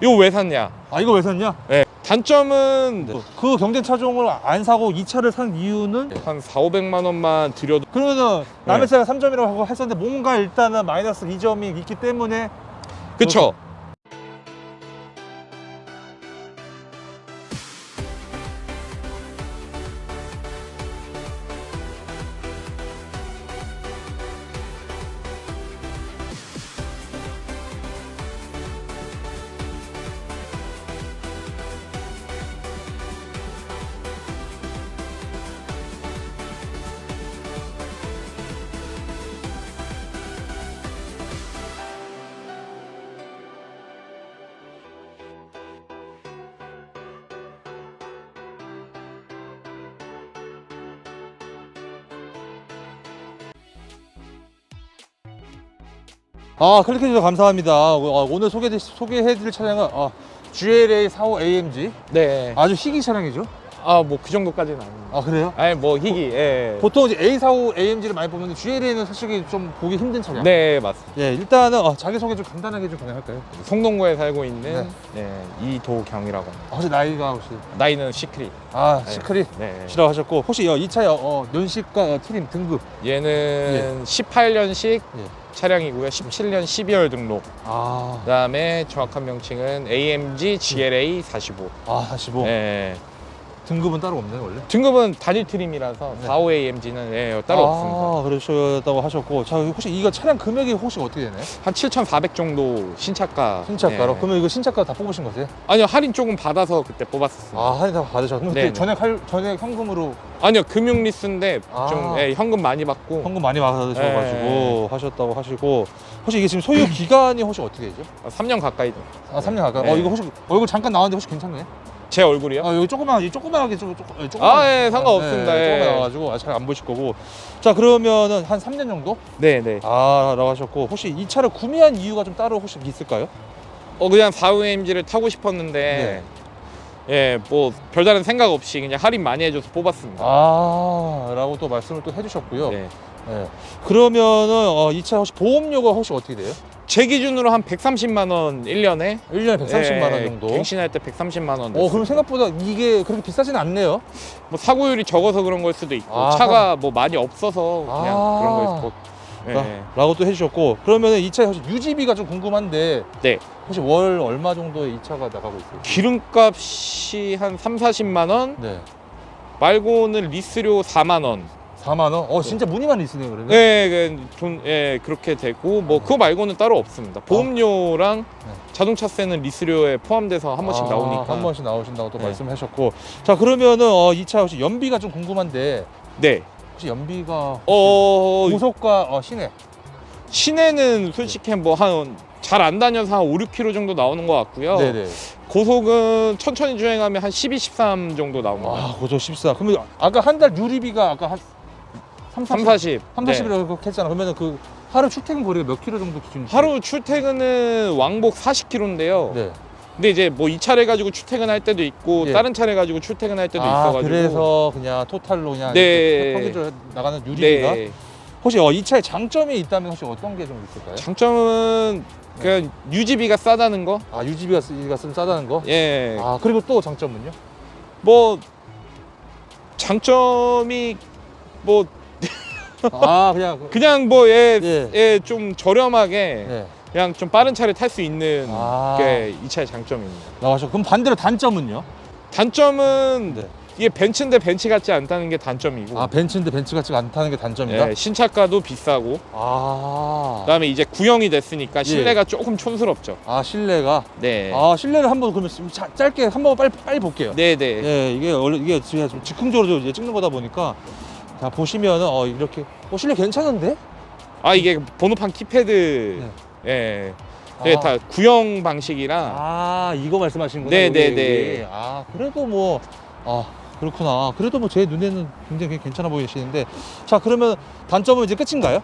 이거 왜 샀냐? 아 이거 왜 샀냐? 네. 단점은 그 경쟁 차종을 안 사고 이 차를 산 이유는 한 4, 500만 원만 들여도 그러면은 남의 네. 차가 3점이라고 하고 했었는데 뭔가 일단은 마이너스 2점이 있기 때문에 그쵸? 아 클릭해주셔서 감사합니다. 어, 오늘 소개, 소개해드릴 차량은 어, GLA 45 AMG 네. 아주 희귀 차량이죠 아, 뭐 그 정도까지는 아닙니다. 아 그래요? 아니, 뭐 희귀. 예. 보통 이제 A45 AMG를 많이 보는데 GLA는 솔직히 좀 보기 힘든 차량 네, 맞습니다. 예 일단은 어, 자기소개 좀 간단하게 좀 가능할까요? 송동구에 살고 있는 네. 이도경이라고 합니다. 아, 혹시 나이가 혹시 나이는 시크릿. 아 네. 시크릿 네. 시라고 하셨고 혹시 어, 이 차의 어, 연식과 어, 트림 등급 얘는 18년식 예. 차량이고요. 17년 12월 등록. 아, 그다음에 정확한 명칭은 AMG GLA 45. 아 45 네. 등급은 따로 없나요 원래? 등급은 단일 트림이라서 네. 45 AMG는 예, 따로 없습니다. 아, 그러셨다고 하셨고 자 혹시 이거 차량 금액이 혹시 어떻게 되나요? 한 7,400 정도 신차가. 신차가로? 예. 그러면 이거 신차가 다 뽑으신 거세요? 아니요 할인 조금 받아서 그때 뽑았었어요. 아 할인 다 받으셨고 그때 네네. 전액 할, 전액 현금으로 아니요 금융 리스인데 아. 좀 예, 현금 많이 받고 현금 많이 받으셔가지고 네. 하셨다고 하시고 혹시 이게 지금 소유 기간이 혹시 어떻게 되죠? 3년 가까이 돼. 아 3년 가까이 네. 어 이거 혹시 얼굴 잠깐 나왔는데 혹시 괜찮나요? 제 얼굴이요? 아 여기 조그만 이 조그만하게 좀 조금 예, 조그만- 아, 예, 상관없습니다. 예, 예. 조그만 나와가지고 잘 안 보실 거고 자 그러면은 한 3년 정도? 네, 네. 아 라고 하셨고 혹시 이 차를 구매한 이유가 좀 따로 혹시 있을까요? 어 그냥 45 AMG를 타고 싶었는데 예, 뭐 별다른 생각 없이 그냥 할인 많이 해줘서 뽑았습니다. 아 라고 또 말씀을 또 해주셨고요 네. 예. 그러면은 어, 이 차 혹시 보험료가 혹시 어떻게 돼요? 제 기준으로 한 130만 원 1년에 1년에 130만 원 예, 정도 갱신할 때 130만 원. 어. 그럼 생각보다 이게 그렇게 비싸진 않네요 뭐 사고율이 적어서 그런 걸 수도 있고 아, 차가 뭐 많이 없어서 그냥 아. 그런 거일 수도 예. 라- 라고 또 해주셨고 그러면은 이 차의 혹시 유지비가 좀 궁금한데 네. 혹시 월 얼마 정도에 이 차가 나가고 있어요? 기름값이 한 3, 40만 원 네 말고는 리스료 4만 원. 4만 원? 어 진짜 무늬만 있으네요 그러면 네, 그 돈, 예, 그렇게 되고 뭐 그거 말고는 따로 없습니다. 보험료랑 네. 자동차세는 리스료에 포함돼서 한 번씩 아, 나오니까. 한 번씩 나오신다고 또 네. 말씀하셨고 자 그러면은 어, 이 차 혹시 연비가 좀 궁금한데 네. 혹시 연비가 어, 고속과 어, 시내 시내는 솔직히 뭐 한 잘 안 다녀서 한 5, 6km 정도 나오는 것 같고요. 네네 고속은 천천히 주행하면 한 12, 13 정도 나옵니다. 아 고속 14 그러면 아까 한 달 유리비가 아까 한 3, 3, 40. 3, 네. 40이라고 했잖아 그러면은 그 하루 출퇴근 거리가 몇 킬로 정도 기준이죠? 하루 출퇴근은 왕복 40km인데요. 네. 근데 이제 뭐 이 차를 가지고 출퇴근할 때도 있고 예. 다른 차를 가지고 출퇴근할 때도 아 있어가지고. 그래서 그냥 토탈로 그냥 네. 평균적으로 나가는 유리비가 네. 혹시 어, 이 차에 장점이 있다면 혹시 어떤 게 좀 있을까요? 장점은 그냥 유지비가 싸다는 거. 아 유지비가 쓰- 가좀 싸다는 거? 예. 아 그리고 또 장점은요? 뭐 장점이 뭐 아 그냥 그- 그냥 뭐예좀 예. 저렴하게 네. 그냥 좀 빠른 차를 탈 수 있는 아. 게 이 차의 장점입니다. 나가셨고 그럼 반대로 단점은요? 단점은 네. 이게 벤츠인데 벤츠 같지 않다는 게 단점이고 아 벤츠인데 벤츠 같지가 않다는 게 단점이다. 예, 신차가도 비싸고 아. 그다음에 이제 구형이 됐으니까 실내가 조금 촌스럽죠. 아 실내가 네. 아 실내를 한번 그러면 자- 짧게 한번 빨리 빨리 볼게요. 네, 네. 예 이게 원래 이게 제가 좀 즉흥적으로 이제 찍는 거다 보니까 자 보시면은 어 이렇게 어 실내 괜찮은데? 아 이게 번호판 키패드 예. 이게 아. 다 구형 방식이라 아 이거 말씀하시는 네, 거예요? 네, 네. 아 그래도 뭐 아 그렇구나. 그래도 뭐 제 눈에는 굉장히 괜찮아 보이시는데 자 그러면 단점은 이제 끝인가요?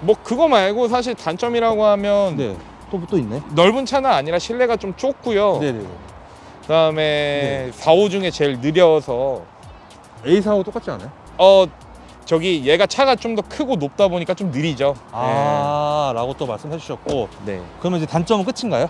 뭐 그거 말고 사실 단점이라고 하면 네. 또 또 있네. 넓은 차는 아니라 실내가 좀 좁고요. 네네. 그다음에 4호 중에 제일 느려서 A45 똑같지 않아요? 어 저기 얘가 차가 좀 더 크고 높다 보니까 좀 느리죠. 아 라고 또 말씀해 주셨고 네. 그러면 이제 단점은 끝인가요?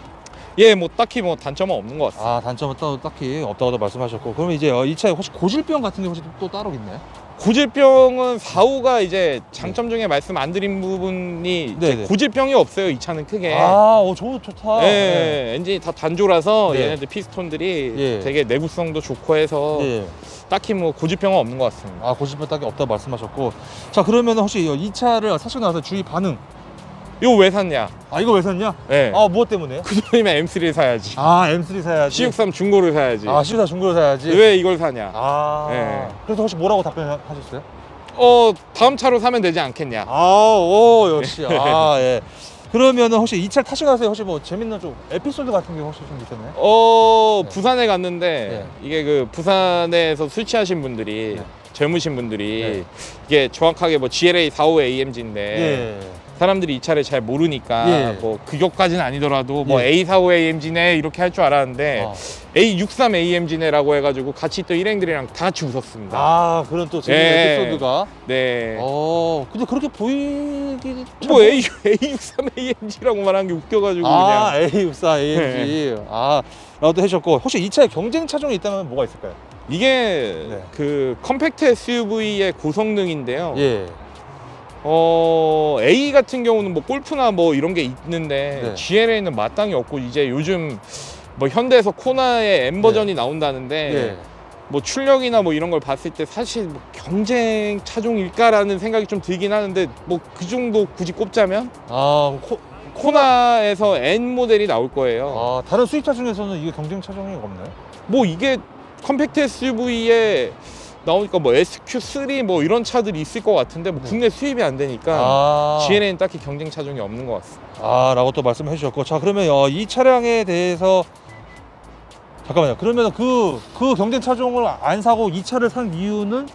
예, 뭐 딱히 뭐 단점은 없는 것 같습니다. 아 단점은 또 딱히 없다고도 말씀하셨고 그러면 이제 어, 이 차에 혹시 고질병 같은 게 혹시 또 따로 있나요? 고질병은 4호가 이제 장점 중에 말씀 안 드린 부분이 이제 네네. 고질병이 없어요. 이 차는 크게. 아, 오, 좋, 좋다. 예, 네. 엔진이 다 단조라서 네. 얘네들 피스톤들이 예. 되게 내구성도 좋고 해서 예. 딱히 뭐 고질병은 없는 것 같습니다. 아, 고질병 딱히 없다고 말씀하셨고. 자, 그러면 혹시 이 차를 사시고 나서 주위 반응. 이거 왜 샀냐? 아, 이거 왜 샀냐? 예. 아, 무엇 때문에? 그 돈이면 M3 사야지. 아, M3 사야지. C63 중고를 사야지. 아, C64 중고로 사야지. 왜 이걸 사냐? 아. 예. 그래서 혹시 뭐라고 답변하셨어요? 어, 다음 차로 사면 되지 않겠냐? 아, 오, 역시. 아, 예. 그러면은 혹시 이차 타시고 나서 혹시 뭐 재밌는 좀 에피소드 같은 게 혹시 좀 있었나요? 어, 네. 부산에 갔는데 이게 그 부산에서 술 취하신 분들이 네. 젊으신 분들이 네. 이게 정확하게 뭐 GLA 45 AMG인데 예. 사람들이 이 차를 잘 모르니까 예. 뭐 그격까지는 아니더라도 뭐 예. A45 AMG네 이렇게 할 줄 알았는데 아. A63 AMG네라고 해가지고 같이 있던 일행들이랑 다 같이 웃었습니다. 아, 그런 또 재밌는 예. 에피소드가. 네. 어, 근데 그렇게 보이기 뭐 A, A63 AMG라고 말한 게 웃겨가지고 아, 그냥 A64 AMG. 아, 라고도 해주셨고 혹시 이 차에 경쟁 차종이 있다면 뭐가 있을까요? 이게 네. 그 컴팩트 SUV의 고성능인데요. 예. 어 A 같은 경우는 뭐 골프나 뭐 이런 게 있는데 네. GLA는 마땅히 없고 이제 요즘 뭐 현대에서 코나의 M 버전이 나온다는데 예. 뭐 출력이나 뭐 이런 걸 봤을 때 사실 뭐 경쟁 차종일까라는 생각이 좀 들긴 하는데 뭐 그 정도 굳이 꼽자면 아, 코, 코나에서 N 모델이 나올 거예요. 아, 다른 수입차 중에서는 이게 경쟁 차종이 없나요? 뭐 이게 컴팩트 SUV에 나오니까 뭐 SQ3 뭐 이런 차들이 있을 것 같은데 뭐 네. 국내 수입이 안 되니까 아, GLA는 딱히 경쟁 차종이 없는 것 같습니다. 아, 라고 또 말씀해 주셨고. 자, 그러면 어, 이 차량에 대해서 잠깐만요. 그러면 그, 그 경쟁 차종을 안 사고 이 차를 산 이유는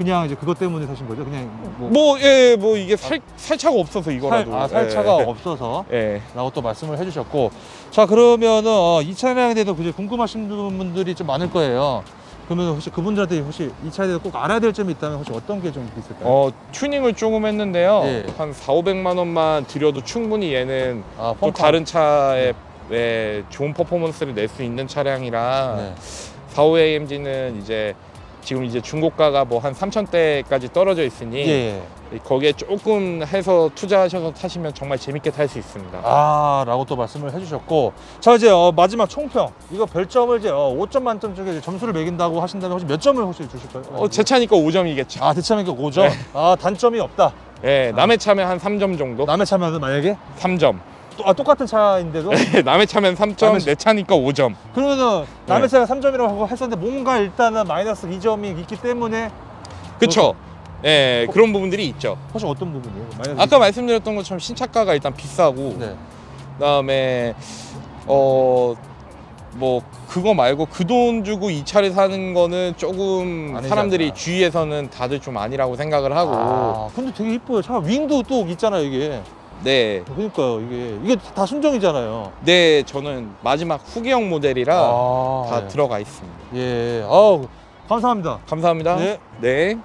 그냥 이제 그것 때문에 사신 거죠? 그냥 뭐, 뭐, 예, 뭐 이게 살, 살 차가 없어서 이거라도. 살, 아, 살 차가 예. 없어서 예. 라고 또 말씀을 해주셨고 자 그러면은 어, 이 차량에 대해서 그제 궁금하신 분들이 좀 많을 거예요 그러면 혹시 그분들한테 혹시 이 차에 대해서 꼭 알아야 될 점이 있다면 혹시 어떤 게 좀 있을까요? 어, 튜닝을 조금 했는데요. 예. 한 4, 500만 원만 들여도 충분히 얘는 아, 또 펌프. 다른 차에 예, 좋은 퍼포먼스를 낼 수 있는 차량이라 네. 45 AMG는 이제 지금 이제 중고가가 뭐 한 3천대까지 떨어져 있으니 예. 거기에 조금 해서 투자하셔서 타시면 정말 재밌게 탈 수 있습니다. 아 라고 또 말씀을 해주셨고 자 이제 어, 마지막 총평 이거 별점을 이제 어, 5점 만점 중에 이제 점수를 매긴다고 하신다면 혹시 몇 점을 혹시 주실까요? 어, 제 차니까 5점이겠죠. 아 대차면 5점? 네. 아 단점이 없다 예, 남의 차면 한 3점 정도? 남의 차면 만약에 3점. 또, 아, 똑같은 차인데도 남의 차면 3점, 남의 내 차니까 5점. 그러면은 남의 네. 차가 3점이라고 하고 했었는데 뭔가 일단은 마이너스 2점이 있기 때문에 그쵸? 예, 그런 부분들이 있죠. 혹시 어떤 부분이에요? 마이너스 아까 말씀드렸던 것처럼 신차가가 일단 비싸고, 네. 그다음에 어. 뭐 그거 말고 그 돈 주고 이 차를 사는 거는 조금 아니지 사람들이 않나. 주위에서는 다들 좀 아니라고 생각을 하고 아, 근데 되게 이뻐요. 차 윙도 또 있잖아요, 이게. 네, 그러니까요, 이게 이게 다 순정이잖아요. 네 저는 마지막 후기형 모델이라 아, 다 예. 들어가 있습니다. 예. 아우, 감사합니다. 감사합니다. 네. 네.